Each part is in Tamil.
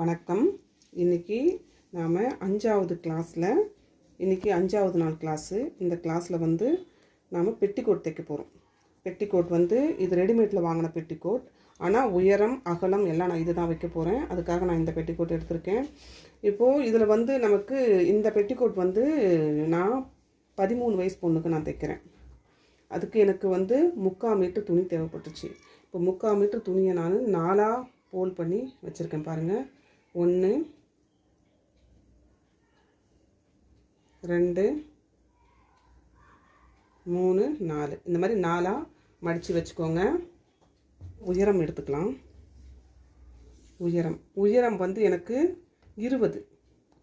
வணக்கம். இன்னைக்கு நாம் அஞ்சாவது கிளாஸில் இன்னைக்கு அஞ்சாவது நாள் கிளாஸு இந்த கிளாஸில் வந்து நாம் பெட்டிக்கோட் தைக்க போகிறோம் பெட்டிக்கோட் வந்து இது ரெடிமேடில் வாங்கின பெட்டிக்கோட். ஆனால் உயரம் அகலம் எல்லாம் நான் இதுதான் வைக்க போகிறேன் அதுக்காக நான் இந்த பெட்டிக்கோட் எடுத்திருக்கேன். இப்போது இதில் வந்து நமக்கு இந்த பெட்டிக்கோட் வந்து நான் பதிமூணு வயசு பொண்ணுக்கு நான் தைக்கிறேன். அதுக்கு எனக்கு வந்து முக்கால் மீட்டர் துணி தேவைப்பட்டுச்சு. இப்போ முக்கால் மீட்டர் துணியை நான் நாலாக போல் பண்ணி வச்சுருக்கேன் பாருங்கள் ஒன்று ரெண்டு மூணு நாலு. இந்த மாதிரி நாலாக மடித்து வச்சுக்கோங்க. உயரம் எடுத்துக்கலாம். உயரம். உயரம் வந்து எனக்கு இருபது.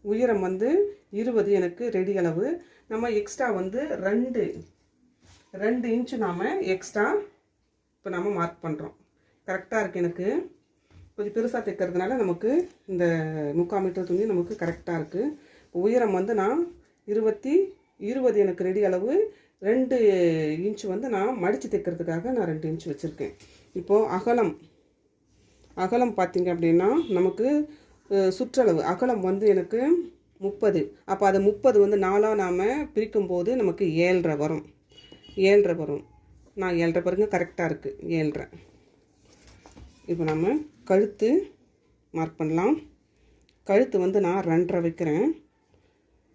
உயரம் வந்து இருபது எனக்கு ரெடி அளவு. நம்ம எக்ஸ்ட்ரா வந்து ரெண்டு. ரெண்டு இன்ச்சு நாம் எக்ஸ்ட்ரா இப்போ நாம் மார்க் பண்ணுறோம் கரெக்டாக இருக்குது எனக்கு? கொஞ்சம் பெருசாக தைக்கிறதுனால நமக்கு இந்த முக்கால் மீட்டர் துணி நமக்கு கரெக்டாக இருக்குது உயரம் வந்து நான் இருபத்தி இருபது எனக்கு ரெடி அளவு ரெண்டு இன்ச்சு வந்து நான் மடித்து தைக்கிறதுக்காக நான் ரெண்டு இன்ச்சு வச்சுருக்கேன். இப்போது அகலம் அகலம் பார்த்தீங்க அப்படின்னா நமக்கு சுற்றளவு அகலம் வந்து எனக்கு முப்பது. அப்போ அது முப்பது வந்து நாலாக நாம் பிரிக்கும்போது நமக்கு ஏழ்ரை வரும். ஏழ்ரை வரும். நான் ஏழ்ரை பாருங்க கரெக்டாக இருக்குது ஏழ்ரை. இப்போ நம்ம கழுத்து மார்க் பண்ணலாம். கழுத்து வந்து நான் ரெண்டரை வைக்கிறேன்.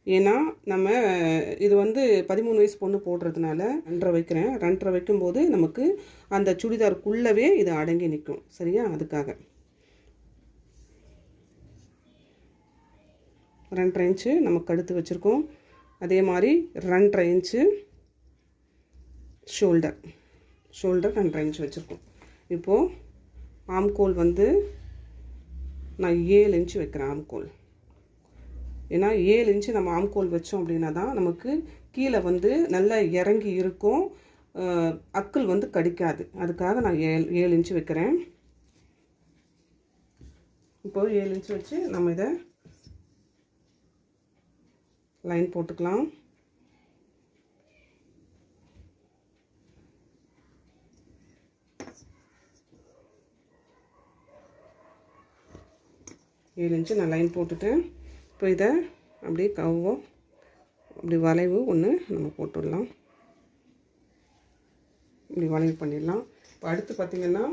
ஏன்னா நம்ம இது வந்து பதிமூணு வயசு பொண்ணு போடுறதுனால ரெண்டரை வைக்கிறேன். ரெண்டரை வைக்கும்போது நமக்கு அந்த சுடிதாருக்குள்ளவே இது அடங்கி நிற்கும். சரியா? அதுக்காக. ரெண்டரை இன்ச்சு நம்ம கழுத்து வச்சுருக்கோம். அதே மாதிரி ரெண்டரை இன்ச்சு ஷோல்டர் ஷோல்டர் ரெண்டரை இன்ச் வச்சுருக்கோம். இப்போது ஆம்கோல் வந்து நான் ஏழு இன்ச்சு வைக்கிறேன் ஆம்கோல். ஏன்னா ஏழு இன்ச்சு நம்ம ஆம்கோல் வச்சோம் அப்படின்னா தான் நமக்கு கீழே வந்து நல்லா இறங்கி இருக்கும். அக்கல் அக்குள் வந்து கடிக்காது. அதுக்காக நான் ஏழு ஏழு இன்ச்சு வைக்கிறேன். இப்போ ஏழு இன்ச்சு வச்சு நம்ம இதை லைன் போட்டுக்கலாம். ஏழு இன்ச்சு நான் லைன் போட்டுட்டேன். இப்போ இதை அப்படியே கவ்வோம். அப்படி வளைவு ஒன்று நம்ம போட்டுடலாம். இப்படி வளைவு பண்ணிடலாம். இப்போ அடுத்து பார்த்திங்கன்னா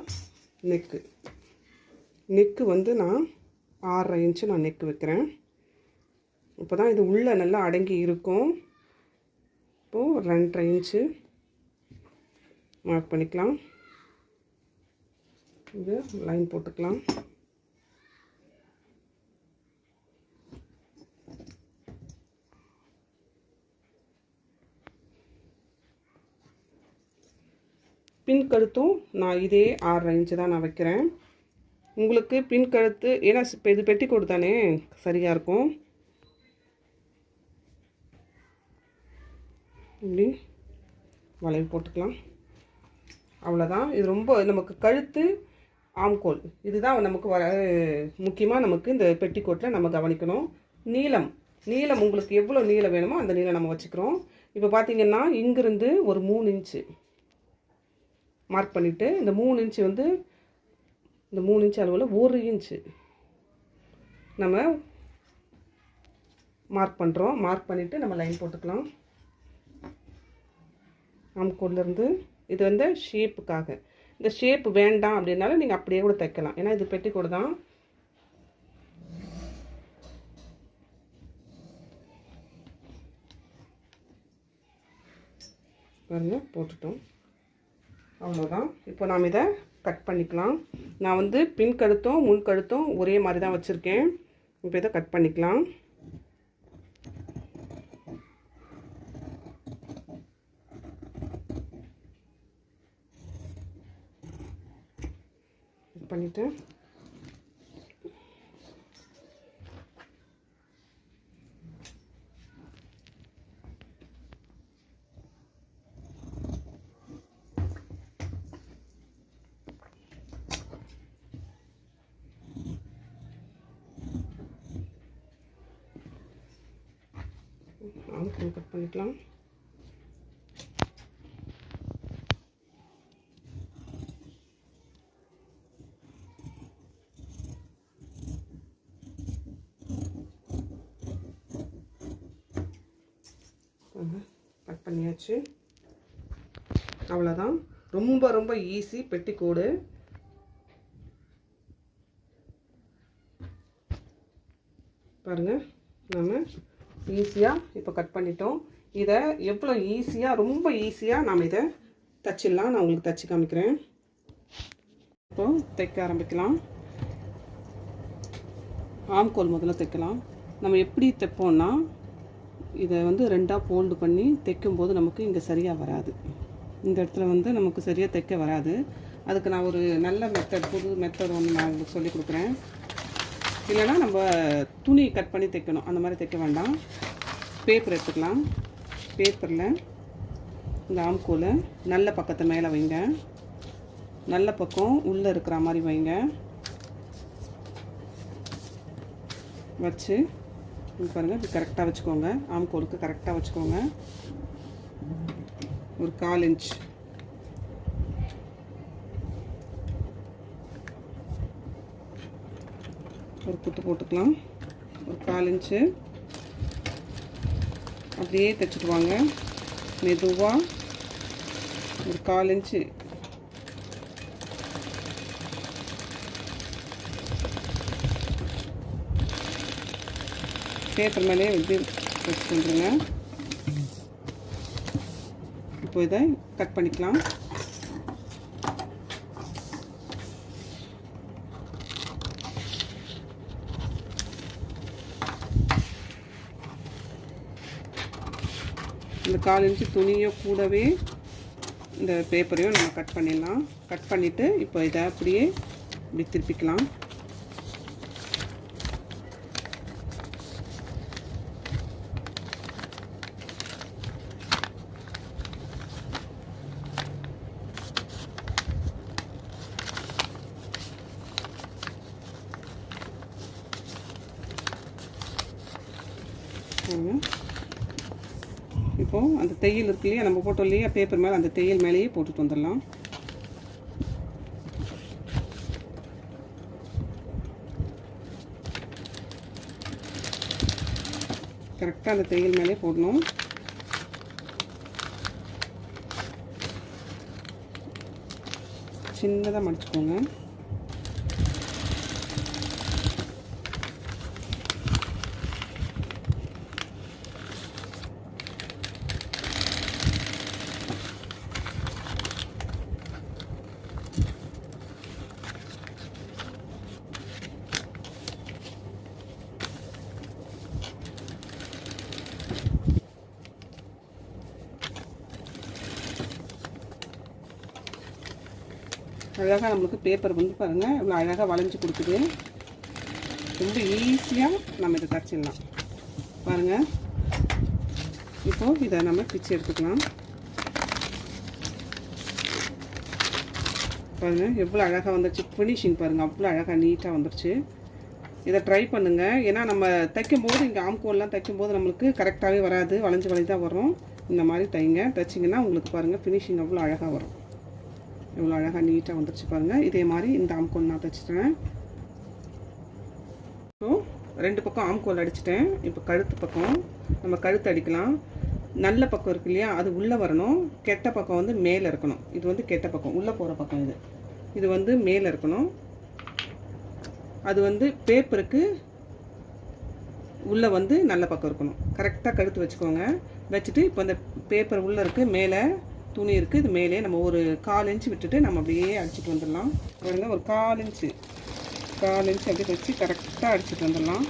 நெக்கு நெக்கு வந்து நான் ஆறரை இன்ச்சு நான் நெக்கு வைக்கிறேன். இப்போ தான் இது உள்ளே நல்லா அடங்கி இருக்கும். இப்போது ரெண்டரை இன்ச்சு மார்க் பண்ணிக்கலாம். இது லைன் போட்டுக்கலாம். பின் கழுத்தும் நான் இதே ஆறரை இன்ச்சு தான் நான் வைக்கிறேன். உங்களுக்கு பின் கழுத்து ஏன்னா இப்போ இது பெட்டிக்கோடு தானே? சரியாக இருக்கும். இப்படி வளைவு போட்டுக்கலாம். அவ்வளோதான் இது ரொம்ப நமக்கு கழுத்து ஆம்கோல். இதுதான் நமக்கு வர முக்கியமாக நமக்கு இந்த பெட்டிக்கோட்டில் நம்ம கவனிக்கணும். நீளம். நீளம் உங்களுக்கு எவ்வளோ நீளம் வேணுமோ அந்த நீளம் நம்ம வச்சுக்கிறோம். இப்போ பார்த்தீங்கன்னா இங்கிருந்து ஒரு மூணு இன்ச்சு மார்க் பண்ணிவிட்டு இந்த மூணு இன்ச்சு வந்து இந்த மூணு இன்ச்சு அளவில் ஒரு இன்ச்சு நம்ம மார்க் பண்ணுறோம் மார்க் பண்ணிவிட்டு நம்ம லைன் போட்டுக்கலாம். ஆம்கோட்லேருந்து இது வந்து ஷேப்புக்காக இந்த ஷேப் வேண்டாம் அப்படின்னாலும் நீங்கள் அப்படியே கூட தைக்கலாம். ஏன்னா இது பெட்டிக்கோடு தான். பாருங்க போட்டுட்டோம். அவ்வளோதான் இப்போ நாம் இதை கட் பண்ணிக்கலாம். நான் வந்து பின் கழுத்தும் முன் கழுத்தும் ஒரே மாதிரி தான் வச்சுருக்கேன். இப்போ இதை கட் பண்ணிக்கலாம். பண்ணிவிட்டு பண்ணிக்கலாம். கட் பண்ணியாச்சு. அவ்வளோதான் ரொம்ப ரொம்ப ஈஸி பெட்டிக்கோடு பாருங்கள் நம்ம ஈஸியாக இப்போ கட் பண்ணிட்டோம். இதை எவ்வளோ ஈஸியாக ரொம்ப ஈஸியாக நாம் இதை தச்சிடலாம். நான் உங்களுக்கு தச்சு காமிக்கிறேன். இப்போ தைக்க ஆரம்பிக்கலாம். ஆம்கோல் முதல்ல தைக்கலாம். நம்ம எப்படி தைப்போம்னா இதை வந்து ரெண்டாக ஃபோல்டு பண்ணி தைக்கும்போது நமக்கு இங்கே சரியாக வராது. இந்த இடத்துல வந்து நமக்கு சரியாக தைக்க வராது. அதுக்கு நான் ஒரு நல்ல மெத்தட் புது மெத்தட் ஒன்று நான் உங்களுக்கு சொல்லி கொடுக்குறேன். இல்லைன்னா நம்ம துணி கட் பண்ணி தைக்கணும். அந்த மாதிரி தைக்க வேண்டாம். பேப்பர் எடுத்துக்கலாம். பேப்பரில் இந்த ஆம்கோலை நல்ல பக்கத்து மேலே வைங்க. நல்ல பக்கம் உள்ளே இருக்கிற மாதிரி வைங்க. வச்சு பாருங்கள் இப்படி கரெக்டாக வச்சுக்கோங்க. ஆம்கோலுக்கு கரெக்டாக வச்சுக்கோங்க. ஒரு கால் இன்ச் ஒரு குத்து போட்டுக்கலாம். ஒரு கால் இன்ச்சு. அப்படியே தைச்சிட்டு வாங்க. மெதுவாக ஒரு கால் இன்ச்சு. பேப்பர் மேலே வந்து வச்சு பண்ணுறேங்க இப்போ இதை கட் பண்ணிக்கலாம். கால் இன்ச்சு துணியோ கூடவே இந்த பேப்பரையும் நம்ம கட் பண்ணிடலாம். கட் பண்ணிவிட்டு இப்போ இதை அப்படியே இப்படி திருப்பிக்கலாம் பாருங்க. இப்போ அந்த தையல் இருக்கு இல்லையா நம்ம போட்டோம் இல்லையா பேப்பர் மேலே அந்த தையல் மேலேயே போட்டுட்டு வந்துடலாம். கரெக்டாக அந்த தையல் மேலே போடணும். சின்னதாக மடிச்சுக்கோங்க. அழகாக நம்மளுக்கு பேப்பர் வந்து பாருங்கள் இவ்வளோ அழகாக வளைஞ்சு கொடுக்குது. ரொம்ப ஈஸியாக நம்ம இதை தச்சிடலாம். பாருங்கள் இப்போது இதை நம்ம பிச்சு எடுத்துக்கலாம். பாருங்கள் எவ்வளோ அழகாக வந்துருச்சு. ஃபினிஷிங் பாருங்கள் அவ்வளோ அழகாக நீட்டாக வந்துருச்சு. இதை ட்ரை பண்ணுங்கள் ஏன்னா நம்ம தைக்கும்போது இங்கே ஆம்கோல்லாம் தைக்கும்போது நம்மளுக்கு கரெக்டாகவே வராது. வளைஞ்சு வளைஞ்சு தான் வரும். இந்த மாதிரி தைங்க. தைச்சிங்கன்னா உங்களுக்கு பாருங்கள் ஃபினிஷிங் அவ்வளோ அழகாக வரும். இவ்வளோ அழகாக நீட்டாக வந்துருச்சு பாருங்கள் இதே மாதிரி இந்த ஆம்கோல் நான் தைச்சிட்டேன். ஸோ ரெண்டு பக்கம் ஆம்கோல் அடிச்சிட்டேன். இப்போ கழுத்து பக்கம் நம்ம கழுத்து அடிக்கலாம். நல்ல பக்கம் இருக்கு இல்லையா? அது உள்ளே வரணும். கெட்ட பக்கம் வந்து மேலே இருக்கணும். இது வந்து கெட்ட பக்கம். உள்ளே போகிற பக்கம் இது. இது வந்து மேலே இருக்கணும். அது வந்து பேப்பருக்கு உள்ளே வந்து நல்ல பக்கம் இருக்கணும். கரெக்டாக கழுத்து வச்சுக்கோங்க. வச்சுட்டு இப்போ இந்த பேப்பர் உள்ளே இருக்குது மேலே துணி இருக்குது இது மேலே நம்ம ஒரு கால் இன்ச்சு விட்டுட்டு நம்ம அப்படியே அடிச்சிட்டு வந்துடலாம். பாருங்கள் ஒரு கால் இன்ச்சு. கால் இன்ச்சு அப்படியே வச்சு கரெக்டாக அடிச்சிட்டு வந்துடலாம்.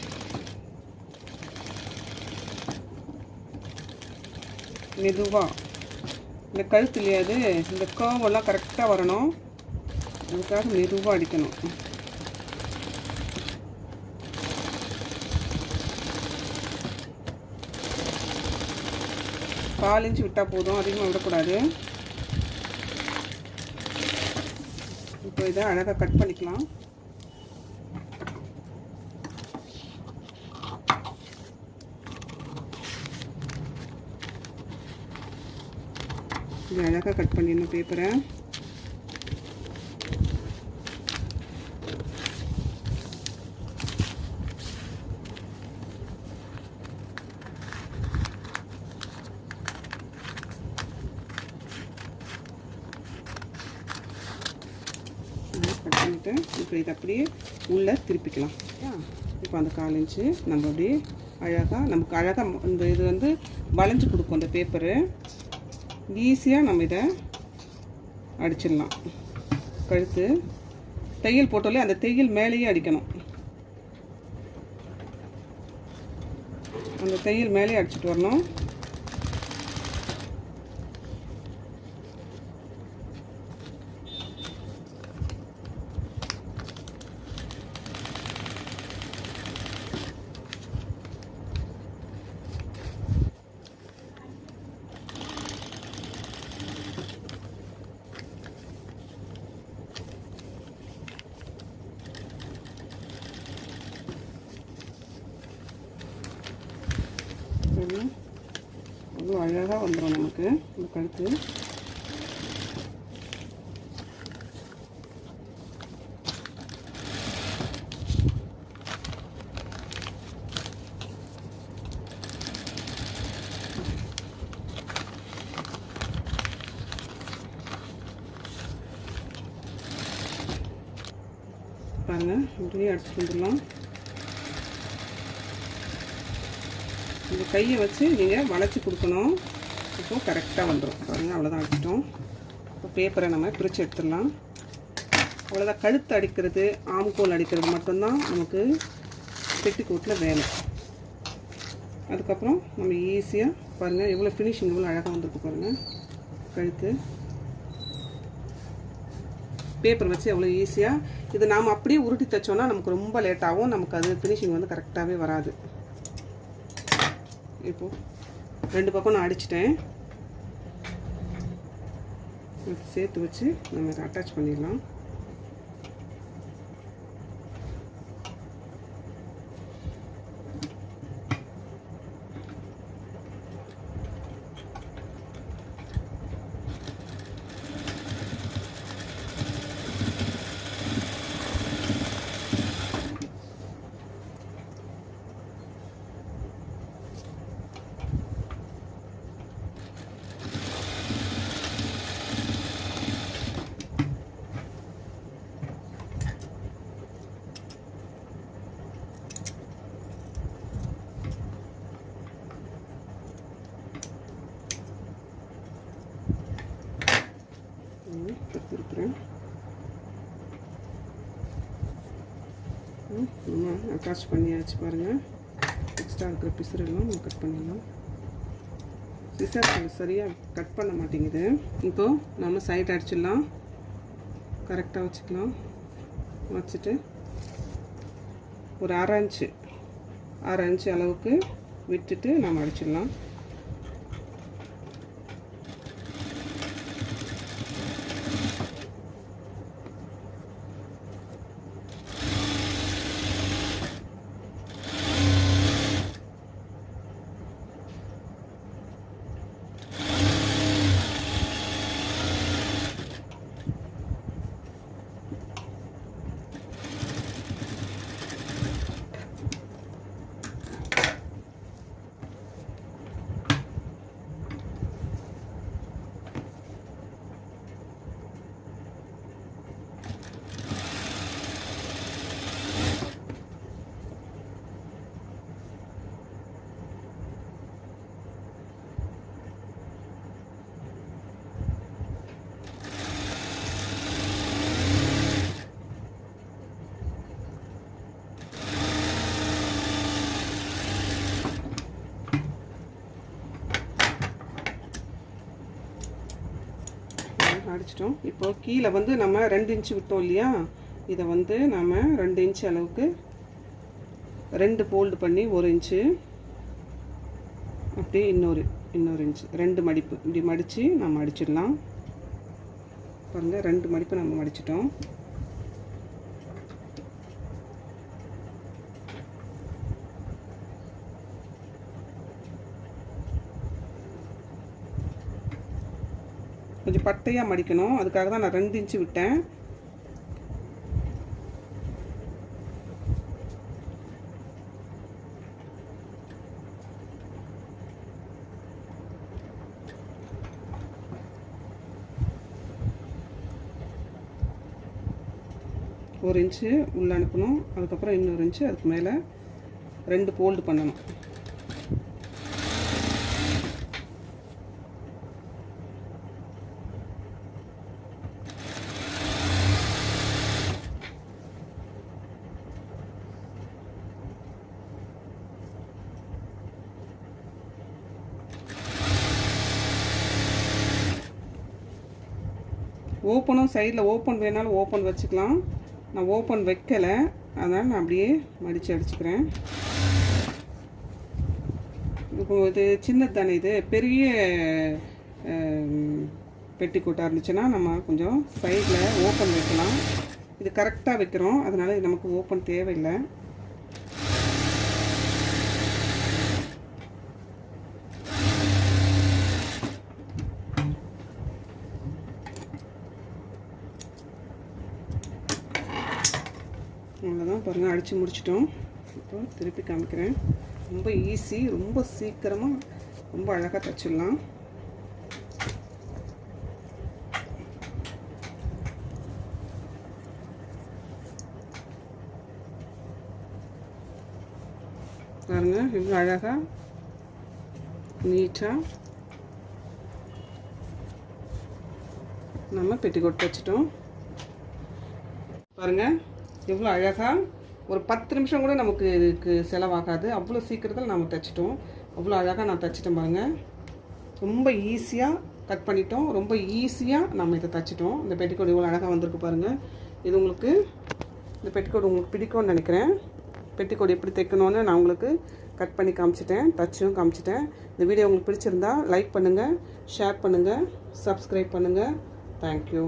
மெதுவாக இந்த கழுத்து இல்லையாது இந்த கர்வெல்லாம் கரெக்டாக வரணும். அதுக்காக மெதுவாக அடிக்கணும். கால் இன்ச்சு விட்டால் போதும் அதிகமாக விடக்கூடாது. இப்போ இதை அழகாக கட் பண்ணிக்கலாம். இது அழகாக கட் பண்ணிடணும் பேப்பரை இப்போ இதை அப்படியே உள்ளே திருப்பிக்கலாம். இப்போ அந்த கால் இன்ச்சு நம்ம அப்படியே அழகாக நமக்கு அழகாக இந்த இது வந்து வளைஞ்சு கொடுக்கும் அந்த பேப்பரு. ஈஸியாக நம்ம இதை அடிச்சிடலாம். கழுத்து தையல் போட்டாலே அந்த தையல் மேலேயே அடிக்கணும். அந்த தையல் மேலே அடிச்சிட்டு வரணும் பாருங்க. அவ்வளோ அழகாக வந்துடும் நமக்கு. இந்த கழுத்து. பாருங்கள் இப்படியே அடிச்சுட்டு வந்துடலாம். கையை வச்சு நீங்கள் வளைச்சி கொடுக்கணும். இப்போ கரெக்டாக வந்துடும் பாருங்கள் அவ்வளோதான் அடிக்கிட்டோம் இப்போ பேப்பரை நம்ம பிரித்து எடுத்துடலாம். அவ்வளோதான் கழுத்து அடிக்கிறது ஆம்கோல் அடிக்கிறது மட்டும்தான் நமக்கு பெட்டிக்கோட்டில் வேலை அதுக்கப்புறம் நம்ம ஈஸியாக பாருங்கள் எவ்வளோ ஃபினிஷிங் எவ்வளோ அழகாக வந்திருக்கு பாருங்கள் கழுத்து. பேப்பர் வச்சு எவ்வளோ ஈஸியாக இது நாம் அப்படியே உருட்டி தைச்சோன்னா நமக்கு ரொம்ப லேட்டாகவும் நமக்கு அது ஃபினிஷிங் வந்து கரெக்டாகவே வராது. இப்போ ரெண்டு பக்கம் நான் அடிச்சிட்டேன். சேர்த்து வச்சு நம்ம அட்டாச் பண்ணிடலாம். நம்ம அட்டாச் பண்ணியாச்சு பாருங்கள் எக்ஸ்ட்ரா இருக்கிற பிசுறெல்லாம் நம்ம கட் பண்ணிடலாம். சிசர் சரியாக கட் பண்ண மாட்டேங்குது. இப்போது நம்ம சைட் அடிச்சிடலாம். கரெக்டாக வச்சுக்கலாம். வச்சுட்டு ஒரு அரை இன்ச்சு அரை இன்ச்சு அளவுக்கு விட்டுட்டு நம்ம அடிச்சிடலாம். அடிச்சிட்டோம். இப்போ கீழே வந்து நம்ம ரெண்டு இன்ச்சு விட்டோம் இல்லையா? இதை வந்து நம்ம ரெண்டு இன்ச்சு அளவுக்கு ரெண்டு ஃபோல்டு பண்ணி ஒரு இன்ச்சு அப்படியே இன்னொரு இன்னொரு இன்ச்சு ரெண்டு மடிப்பு. இப்படி மடித்து நம்ம அடிச்சிடலாம். பாருங்கள் ரெண்டு மடிப்பு நம்ம மடிச்சிட்டோம். பட்டையாக மடிக்கணும். அதுக்காக தான் நான் ரெண்டு இன்ச்சு விட்டேன். ஒரு இன்ச்சு உள்ளே அனுப்பணும். அதுக்கப்புறம் இன்னொரு இன்ச்சு அதுக்கு மேலே ரெண்டு ஃபோல்டு பண்ணணும். ஓப்பனும் சைடில் ஓப்பன் வேணாலும் ஓப்பன் வச்சுக்கலாம். நான் ஓப்பன் வைக்கலை. அதனால் நான் அப்படியே மடித்து அடிச்சுக்கிறேன். இப்போ இது சின்னது தானே இது? பெரிய பெட்டிக்கோட்டாக இருந்துச்சுன்னா நம்ம கொஞ்சம் சைடில் ஓப்பன் வைக்கலாம். இது கரெக்டாக வைக்கிறோம். அதனால் இது நமக்கு ஓப்பன் தேவையில்லை. அவ்வளோதான் பாருங்கள் அடித்து முடிச்சிட்டோம். இப்போ திருப்பி காமிக்கிறேன். ரொம்ப ஈஸி ரொம்ப சீக்கிரமாக ரொம்ப அழகாக தைச்சிடலாம். பாருங்க இவ்வளோ அழகாக நீட்டாக நம்ம பெட்டிக்கோட் தைச்சிட்டோம். பாருங்கள் எவ்வளோ அழகாக ஒரு பத்து நிமிஷம் கூட நமக்கு இதுக்கு செலவாகாது. அவ்வளோ சீக்கிரத்தில் நம்ம தைச்சிட்டோம். அவ்வளோ அழகாக நான் தைச்சிட்டேன் பாருங்கள் ரொம்ப ஈஸியாக கட் பண்ணிட்டோம். ரொம்ப ஈஸியாக நம்ம இதை தைச்சிட்டோம். இந்த பெட்டிக்கோட் இவ்வளோ அழகாக வந்திருக்கு பாருங்கள் இது உங்களுக்கு இந்த பெட்டிக்கோடு உங்களுக்கு பிடிக்கும்னு நினைக்கிறேன். பெட்டிக்கோடு எப்படி தைக்கணும்னு நான் உங்களுக்கு கட் பண்ணி காமிச்சிட்டேன். தச்சும் காமிச்சிட்டேன். இந்த வீடியோ உங்களுக்கு பிடிச்சிருந்தா லைக் பண்ணுங்கள் ஷேர் பண்ணுங்கள் சப்ஸ்கிரைப் பண்ணுங்கள் தேங்க்யூ